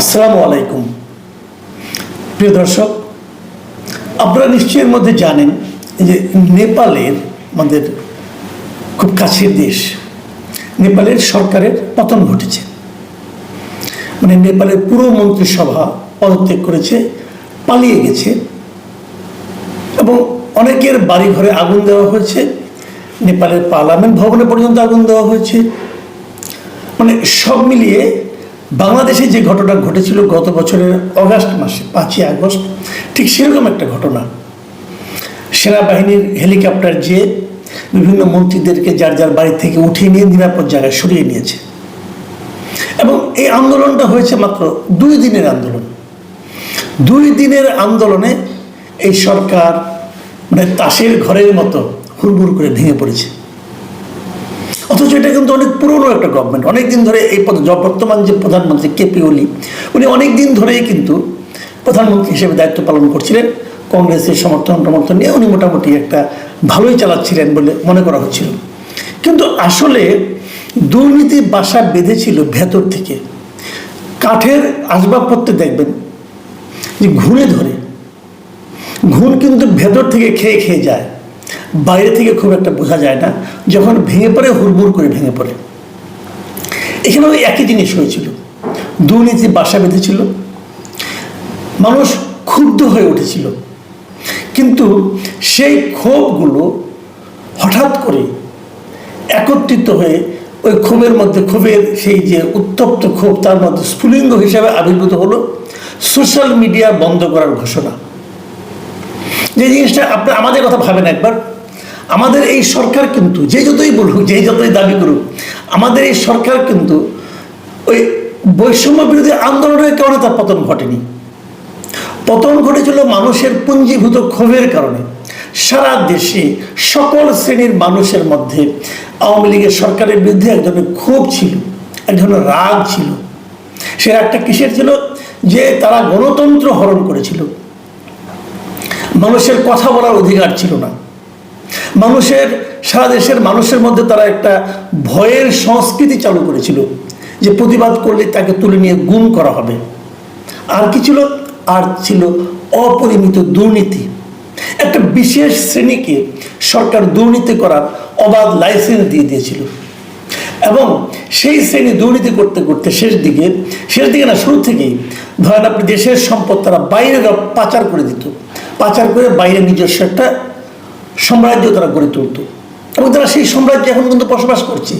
আসসালামু আলাইকুম। প্রিয় দর্শক, আপনারা নিশ্চয়ের মধ্যে জানেন যে নেপালের আমাদের খুব কাছের দেশ, নেপালের সরকারের পতন ঘটেছে। মানে নেপালের পুরো মন্ত্রিসভা পদত্যাগ করেছে, পালিয়ে গেছে এবং অনেকের বাড়ি ঘরে আগুন দেওয়া হয়েছে, নেপালের পার্লামেন্ট ভবনে পর্যন্ত আগুন দেওয়া হয়েছে। মানে সব মিলিয়ে বাংলাদেশে যে ঘটনা ঘটেছিল গত বছরের অগাস্ট মাসে, পাঁচই আগস্ট, ঠিক সেরকম একটা ঘটনা। সেনাবাহিনীর হেলিকপ্টার যে বিভিন্ন মন্ত্রীদেরকে যার যার বাড়ি থেকে উঠিয়ে নিয়ে নিরাপদ জায়গায় সরিয়ে নিয়েছে। এবং এই আন্দোলনটা হয়েছে মাত্র দুই দিনের আন্দোলন। দুই দিনের আন্দোলনে এই সরকার মানে তাসের ঘরের মতো হুড়মুড় করে ভেঙে পড়েছে। অথচ এটা কিন্তু অনেক পুরনো একটা গভর্নমেন্ট অনেক দিন ধরে এই বর্তমান যে প্রধানমন্ত্রী কেপি ওলি, উনি অনেক দিন ধরেই কিন্তু প্রধানমন্ত্রী হিসেবে দায়িত্ব পালন করছিলেন। কংগ্রেসের সমর্থন টমর্থন নিয়ে উনি মোটামুটি একটা ভালোই চালাচ্ছিলেন বলে মনে করা হচ্ছিল। কিন্তু আসলে দুর্নীতি বাসা বেঁধেছিল ভেতর থেকে। কাঠের আসবাবপত্র দেখবেন যে ঘুরে ধরে। ঘুণ কিন্তু ভেতর থেকে খেয়ে খেয়ে যায়। বাইরে থেকে খুব একটা বোঝা যায় না, যখন ভেঙে পড়ে, হুড়মুড় করে ভেঙে পড়ে। এখানে ওই একই জিনিস হয়েছিল। দুর্নীতি বাসা বেঁধেছিল। মানুষ ক্ষুব্ধ হয়ে উঠেছিল। কিন্তু সেই ক্ষোভগুলো হঠাৎ করে একত্রিত হয়ে ওই ক্ষোভের মধ্যে, ক্ষোভের সেই যে উত্তপ্ত ক্ষোভ, তার মধ্যে স্ফুলিঙ্গ হিসাবে আবির্ভূত হলো সোশ্যাল মিডিয়া বন্ধ করার ঘোষণা। যে জিনিসটা আপনার আমাদের কথা ভাবেন একবার। আমাদের এই সরকার কিন্তু, যে যতই বলুক, যে যতই দাবি করুক, আমাদের এই সরকার কিন্তু ওই বৈষম্য বিরোধী আন্দোলনের কারণে তার পতন ঘটেনি। পতন ঘটেছিল মানুষের পুঞ্জীভূত ক্ষোভের কারণে। সারা দেশে সকল শ্রেণির মানুষের মধ্যে আওয়ামী লীগের সরকারের বিরুদ্ধে এক ধরনের ক্ষোভ ছিল এক ধরনের রাগ ছিল। সে রাগটা কিসের ছিল? যে তারা গণতন্ত্র হরণ করেছিল। মানুষের কথা বলার অধিকার ছিল না। মানুষের, সারা দেশের মানুষের মধ্যে তারা একটা ভয়ের সংস্কৃতি চালু করেছিল যে প্রতিবাদ করলে তাকে তুলে নিয়ে গুম করা হবে। আর কি ছিল? আর ছিল অপরিমিত দুর্নীতি। একটা বিশেষ শ্রেণীকে সরকার দুর্নীতি করার অবাধ লাইসেন্স দিয়ে দিয়েছিল। এবং সেই শ্রেণি দুর্নীতি করতে করতে শেষ দিকে শেষ দিকে না, শুরু থেকেই ধরেন আপনি দেশের সম্পদ তারা বাইরে পাচার করে দিত। পাচার করে বাইরে নিজস্ব একটা সাম্রাজ্য তারা গড়ে তুলত। এবং তারা সেই সাম্রাজ্যে এখন কিন্তু বসবাস করছে।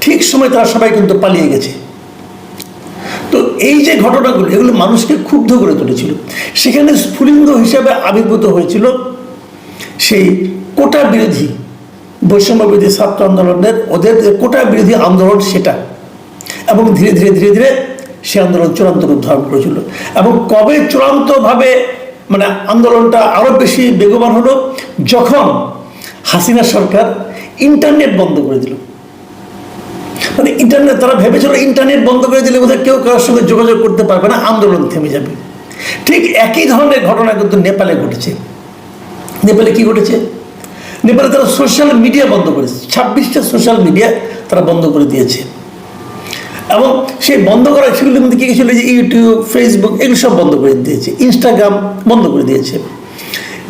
ঠিক সময় তারা সবাই কিন্তু পালিয়ে গেছে। তো এই যে ঘটনাগুলো, এগুলো মানুষকে ক্ষুব্ধ করে তুলেছিল। সেখানে স্ফুলিঙ্গ হিসাবে আবির্ভূত হয়েছিল সেই কোটা বিরোধী বৈষম্য বিরোধী ছাত্র আন্দোলনের, ওদের কোটা বিরোধী আন্দোলন সেটা। এবং ধীরে ধীরে ধীরে ধীরে সে আন্দোলন চূড়ান্ত রূপ ধারণ করেছিল। এবং কবে চূড়ান্তভাবে মানে আন্দোলনটা আরও বেশি বেগবান হলো যখন হাসিনা সরকার ইন্টারনেট বন্ধ করে দিল। মানে ইন্টারনেট, তারা ভেবেছিল ইন্টারনেট বন্ধ করে দিলে বোধহয় কেউ কারোর সঙ্গে যোগাযোগ করতে পারবে না, আন্দোলন থেমে যাবে। ঠিক একই ধরনের ঘটনা কিন্তু নেপালে ঘটেছে। নেপালে কি ঘটেছে? নেপালে তারা সোশ্যাল মিডিয়া বন্ধ করেছে। ছাব্বিশটা সোশ্যাল মিডিয়া তারা বন্ধ করে দিয়েছে। এবং সেই বন্ধ করা সেগুলির মধ্যে কী ছিল যে ইউটিউব ফেসবুক এগুলো সব বন্ধ করে দিয়েছে। ইনস্টাগ্রাম বন্ধ করে দিয়েছে।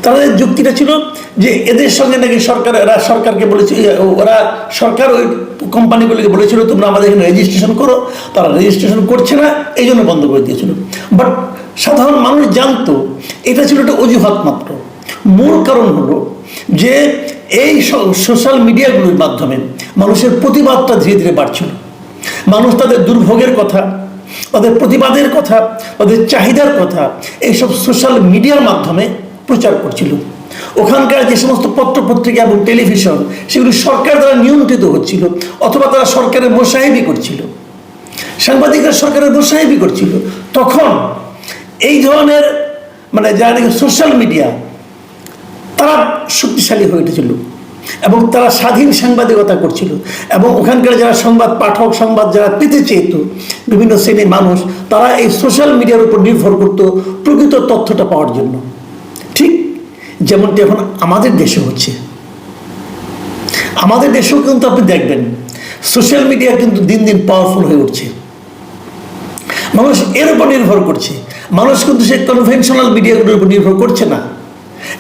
তাদের যুক্তিটা ছিল যে এদের সঙ্গে নাকি সরকার এরা সরকারকে বলেছে ইয়ে, ওরা সরকার ওই কোম্পানিগুলিকে বলেছিল তোমরা আমাদের এখানে রেজিস্ট্রেশন করো। তারা রেজিস্ট্রেশন করছে না এই জন্য বন্ধ করে দিয়েছিল। বাট সাধারণ মানুষ জানতো এটা ছিল একটা অজুহাত মাত্র। মূল কারণ হলো যে এই সোশ্যাল মিডিয়াগুলোর মাধ্যমে মানুষের প্রতিবাদটা ধীরে ধীরে বাড়ছিল। মানুষ তাদের দুর্ভোগের কথা, তাদের প্রতিবাদের কথা, তাদের চাহিদার কথা, এইসব সোশ্যাল মিডিয়ার মাধ্যমে প্রচার করছিল। ওখানকার যে সমস্ত পত্রপত্রিকা এবং টেলিভিশন সেগুলি সরকার দ্বারা নিয়ন্ত্রিত হচ্ছিল, অথবা তারা সরকারের মোসাহেবি করছিল। সাংবাদিকরা সরকারের মোসাহেবি করছিল। তখন এই ধরনের মানে যারা সোশ্যাল মিডিয়া তারা শক্তিশালী হয়ে উঠেছিল। এবং তারা স্বাধীন সাংবাদিকতা করছিল। এবং ওখানকার যারা সংবাদ পাঠক, সংবাদ যারা পেতে চেয়েত, বিভিন্ন শ্রেণির মানুষ, তারা এই সোশ্যাল মিডিয়ার উপর নির্ভর করত প্রকৃত তথ্যটা পাওয়ার জন্য। ঠিক যেমনটি এখন আমাদের দেশে হচ্ছে। আমাদের দেশেও কিন্তু আপনি দেখবেন, সোশ্যাল মিডিয়া কিন্তু দিন দিন পাওয়ারফুল হয়ে উঠছে। মানুষ এর উপর নির্ভর করছে। মানুষ কিন্তু সে কনভেনশনাল মিডিয়াগুলোর উপর নির্ভর করছে না।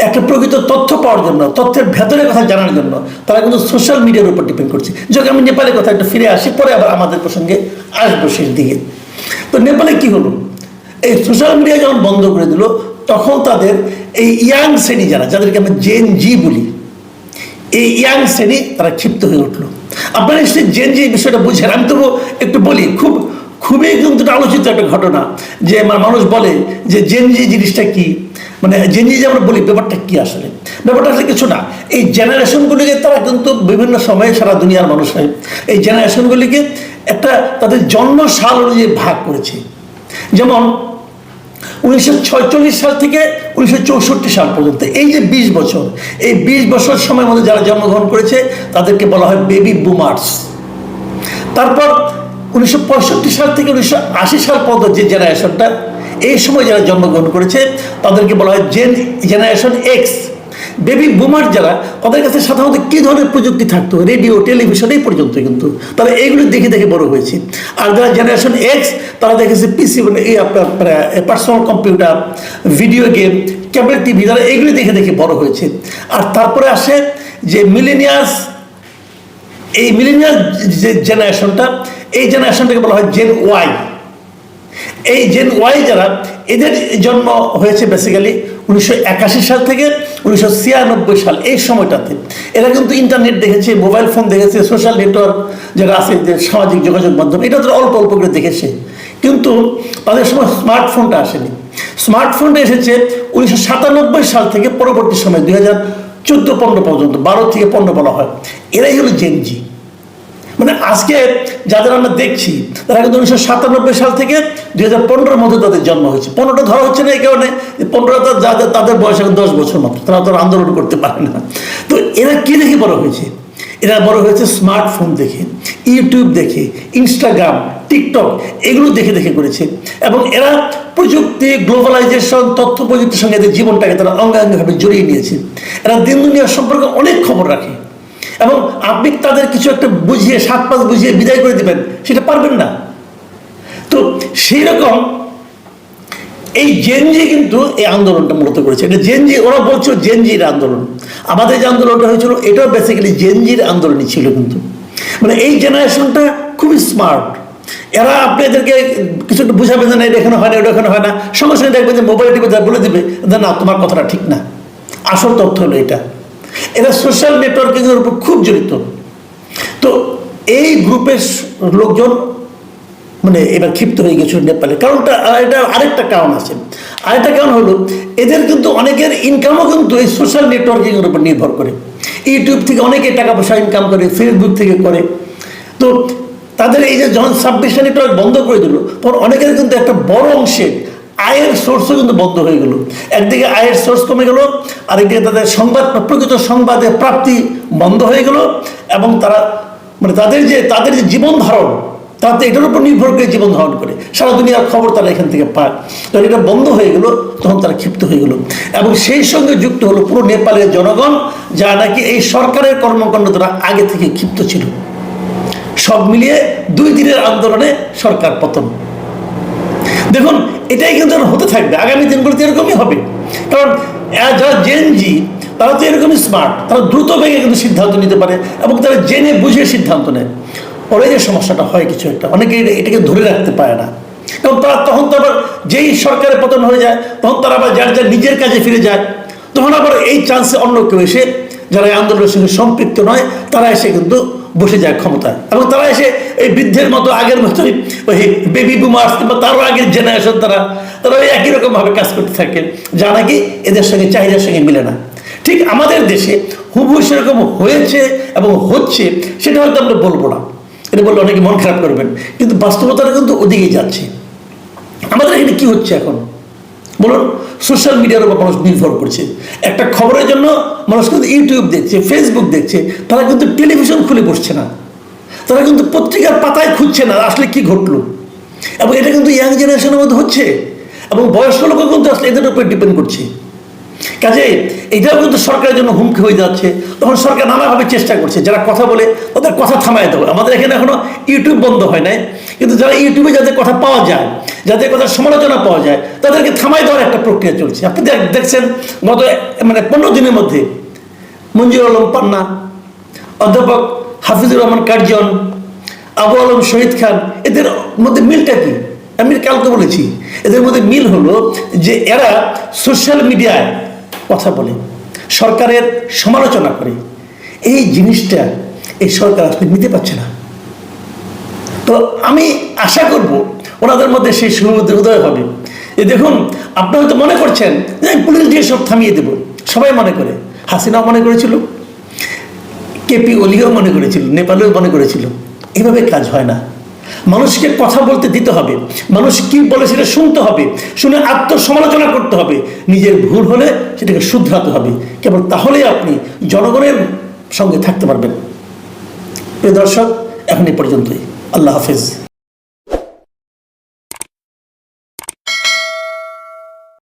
একটা প্রকৃত তথ্য পাওয়ার জন্য, তথ্যের ভেতরের কথা জানার জন্য তারা কিন্তু সোশ্যাল মিডিয়ার উপর ডিপেন্ড করছে। যদি আমি নেপালের কথা একটু ফিরে আসি, পরে আবার আমাদের প্রসঙ্গে আসব শেষ দিকে। তো নেপালে কি হলো? এই সোশ্যাল মিডিয়া যখন বন্ধ করে দিল, তখন তাদের এই ইয়াং শ্রেণি যারা, যাদেরকে আমরা জেন জি বলি, এই ইয়াং শ্রেণি তারা ক্ষিপ্ত হয়ে উঠল। আপনারা নিশ্চয়ই জেন জি বিষয়টা বুঝেন, আমি তবু একটু বলি, খুব খুবই কিন্তু আলোচিত একটা ঘটনা যে মানুষ বলে যে জেনজি জিনিসটা কি? মানে জেনজি যে আমরা বলি, ব্যাপারটা কি আসলে? ব্যাপারটা আসলে কিছু না। এই জেনারেশনগুলিকে তারা কিন্তু বিভিন্ন সময়ে সারা দুনিয়ার মানুষ হয়। এই জেনারেশনগুলিকে একটা তাদের জন্ম সাল অনুযায়ী ভাগ করেছে। যেমন উনিশশো সাল থেকে উনিশশো চৌষট্টি সাল পর্যন্ত, এই যে বিশ বছর, এই বিশ বছর সময়ের মধ্যে যারা জন্মগ্রহণ করেছে, তাদেরকে বলা হয় বেবি বুমার্স তারপর উনিশশো পঁয়ষট্টি সাল থেকে উনিশশো আশি সাল পর্যন্ত যে জেনারেশনটা, এই সময় যারা জন্মগ্রহণ করেছে, তাদেরকে বলা হয় Gen generation X baby boomer যারা, তাদের কাছে সাধারণত কী ধরনের প্রযুক্তি থাকতো? রেডিও টেলিভিশন এই পর্যন্ত কিন্তু। তারা এইগুলো দেখে দেখে বড় হয়েছে। আর যারা জেনারেশন এক্স তারা দেখেছে পিসি মানে এই আপনার personal computer video game cable TV তারা এইগুলি দেখে দেখে বড় হয়েছে। আর তারপরে আসে যে মিলেনিয়াস এই মিলেনিয়াস যে জেনারেশনটা এই জেনারেশনটাকে বলা হয় জেন ওয়াই এই জেন ওয়াই যারা, এদের জন্ম হয়েছে বেসিক্যালি উনিশশো একাশি সাল থেকে উনিশশো ছিয়ানব্বই সাল, এই সময়টাতে। এরা কিন্তু ইন্টারনেট দেখেছে মোবাইল ফোন দেখেছে সোশ্যাল নেটওয়ার্ক যারা আছে, যে সামাজিক যোগাযোগ মাধ্যম, এটা তো অল্প অল্প করে দেখেছে। কিন্তু তাদের সময় স্মার্টফোনটা আসেনি। স্মার্টফোনটা এসেছে উনিশশো সাতানব্বই সাল থেকে পরবর্তী সময়, দুই হাজার চোদ্দ পনেরো পর্যন্ত, বারো থেকে পনেরো বলা হয়। এরাই হলো জেনজি মানে আজকে যাদের আমরা দেখছি, তারা কিন্তু উনিশশো সাতানব্বই সাল থেকে দুই হাজার পনেরোর মধ্যে তাদের জন্ম হয়েছে। পনেরোটা ধরা হচ্ছে না এই কারণে যে পনেরোটা যাদের, তাদের বয়স এখন দশ বছর মাত্র, তারা তো আন্দোলন করতে পারে না। তো এরা কী দেখে বড় হয়েছে? এরা বড় হয়েছে স্মার্টফোন দেখে, ইউটিউব দেখে, ইনস্টাগ্রাম, টিকটক, এগুলো দেখে দেখে করেছে। এবং এরা প্রযুক্তি, গ্লোবালাইজেশন তথ্য প্রযুক্তির সঙ্গে এদের জীবনটাকে তারা অঙ্গাঙ্গভাবে জড়িয়ে নিয়েছে। এরা দিন দুনিয়ার সম্পর্কে অনেক খবর রাখে। এবং আপনি তাদের কিছু একটা বুঝিয়ে, সাত পাঁচ বুঝিয়ে বিদায় করে দিবেন, সেটা পারবেন না। তো সেই রকম এই জেনজি কিন্তু এই আন্দোলনটা মূলত করেছে। এটা জেনজি ওরা বলছো জেনজির আন্দোলন। আমাদের যে আন্দোলনটা হয়েছিল, এটাও বেসিক্যালি জেনজির আন্দোলনই ছিল কিন্তু। মানে এই জেনারেশনটা খুবই স্মার্ট এরা আপনি এদেরকে কিছু একটা বুঝাবেন না, এটা এখানে হয় না এটা এখানে হয় না। সঙ্গে সঙ্গে দেখবেন যে মোবাইল টিপে বলে দিবে না, তোমার কথাটা ঠিক না। আসল তথ্য হলো এটা। এরা সোশ্যাল নেটওয়ার্কিংয়ের উপর খুব জড়িত। তো এই গ্রুপের লোকজন মানে এবার ক্ষিপ্ত হয়ে গেছিল নেপালে। কারণটা এটা আরেকটা কারণ আছে। আরেকটা কারণ হলো, এদের কিন্তু অনেকের ইনকামও কিন্তু এই সোশ্যাল নেটওয়ার্কিংয়ের উপর নির্ভর করে। ইউটিউব থেকে অনেকে টাকা পয়সা ইনকাম করে ফেসবুক থেকে করে। তো তাদের এই যে যখন ছাব্বিশটা নেটওয়ার্ক বন্ধ করে দিল তখন অনেকের কিন্তু একটা বড় অংশের আয়ের সোর্সও কিন্তু বন্ধ হয়ে গেল। একদিকে আয়ের সোর্স কমে গেল, আরেকদিকে তাদের সংবাদ, প্রকৃত সংবাদের প্রাপ্তি বন্ধ হয়ে গেল, এবং তারা মানে তাদের যে তাদের যে জীবন ধারণ তারা তো এটার উপর নির্ভর করে জীবন ধারণ করে। সারা দুনিয়ার খবর তারা এখান থেকে পায়। তখন এটা বন্ধ হয়ে গেল, তখন তারা ক্ষিপ্ত হয়ে গেল। এবং সেই সঙ্গে যুক্ত হলো পুরো নেপালের জনগণ, যা নাকি এই সরকারের কর্মকাণ্ড দ্বারা আগে থেকে ক্ষিপ্ত ছিল। সব মিলিয়ে দুই দিনের আন্দোলনে সরকার পতন। দেখুন এটাই কিন্তু হতে থাকবে। আগামী দিনগুলোতে এরকমই হবে। কারণ যারা জেনজি তারা তো এরকমই স্মার্ট তারা দ্রুত বেগে কিন্তু সিদ্ধান্ত নিতে পারে এবং তারা জেনে বুঝে সিদ্ধান্ত নেয়। পরে যে সমস্যাটা হয় কিছু একটা, অনেকে এটাকে ধরে রাখতে পারে না। এবং তারা, তখন তো আবার যেই সরকারের পতন হয়ে যায়, তখন তারা আবার যার যার নিজের কাজে ফিরে যায়। তখন আবার এই চান্সে অন্য কেউ এসে, যারা আন্দোলনের সঙ্গে সম্পৃক্ত নয়, তারা এসে কিন্তু বসে যায় ক্ষমতা। এবং তারা এসে এই বৃদ্ধের মতো আগের মতোই ওই বেবি বুমার্স কিংবা তারও আগের জেনারেশন তারা তারা ওই একই রকমভাবে কাজ করতে থাকে, যা নাকি এদের সঙ্গে, চাহিদার সঙ্গে মিলে না। ঠিক আমাদের দেশে হুবহু সেরকম হয়েছে এবং হচ্ছে, সেটা হয়তো আমরা বলব না। এটা বললে অনেকে মন খারাপ করবেন, কিন্তু বাস্তবতাটা কিন্তু ওদিকেই যাচ্ছে। আমাদের এখানে কি হচ্ছে এখন? বলুন। সোশ্যাল মিডিয়ার উপর মানুষ নির্ভর করছে। একটা খবরের জন্য মানুষ কিন্তু ইউটিউব দেখছে ফেসবুক দেখছে, তারা কিন্তু টেলিভিশন খুলে বসছে না। তারা কিন্তু পত্রিকার পাতায় খুঁজছে না আসলে কি ঘটলো। এবং এটা কিন্তু ইয়াং জেনারেশনের মধ্যে হচ্ছে। এবং বয়স্ক লোকও কিন্তু আসলে এদের উপর ডিপেন্ড করছে। কাজে এটাও কিন্তু সরকারের জন্য হুমকি হয়ে যাচ্ছে। তখন সরকার নানাভাবে চেষ্টা করছে, যারা কথা বলে তাদের কথা থামায় দেবে আমাদের এখানে এখনও ইউটিউব বন্ধ হয় নাই। কিন্তু যারা ইউটিউবে যাদের কথা পাওয়া যায়, যাদের কথা সমালোচনা পাওয়া যায়, তাদেরকে থামাই দেওয়ার একটা প্রক্রিয়া চলছে। আপনি দেখছেন, গত মানে পনেরো দিনের মধ্যে মঞ্জুর আলম পান্না, অধ্যাপক হাফিজুর রহমান কার্জন, আবু আলম শহীদ খান, এদের মধ্যে মিলটা কি? আমি কালকে বলেছি, এদের মধ্যে মিল হলো যে এরা সোশ্যাল মিডিয়ায় কথা বলে, সরকারের সমালোচনা করে। এই জিনিসটা এই সরকার আসলে নিতে পারছে না। তো আমি আশা করব ওনাদের মধ্যে সেই সুবোধের উদয় হবে। যে দেখুন আপনি হয়তো মনে করছেন যে পুলিশ দিয়ে সব থামিয়ে দেব। সবাই মনে করে। হাসিনাও মনে করেছিল। কেপি ওলিও মনে করেছিল। নেপালেও মনে করেছিল। এভাবে কাজ হয় না। মানুষকে কথা বলতে দিতে হবে। মানুষ কি বলে সেটা শুনতে হবে। শুনে আত্মসমালোচনা করতে হবে। নিজের ভুল হলে সেটাকে শুধরাতে হবে। কেবল তাহলেই আপনি জনগণের সঙ্গে থাকতে পারবেন। প্রিয় দর্শক, এখন এই পর্যন্তই। আল্লাহ হাফেজ।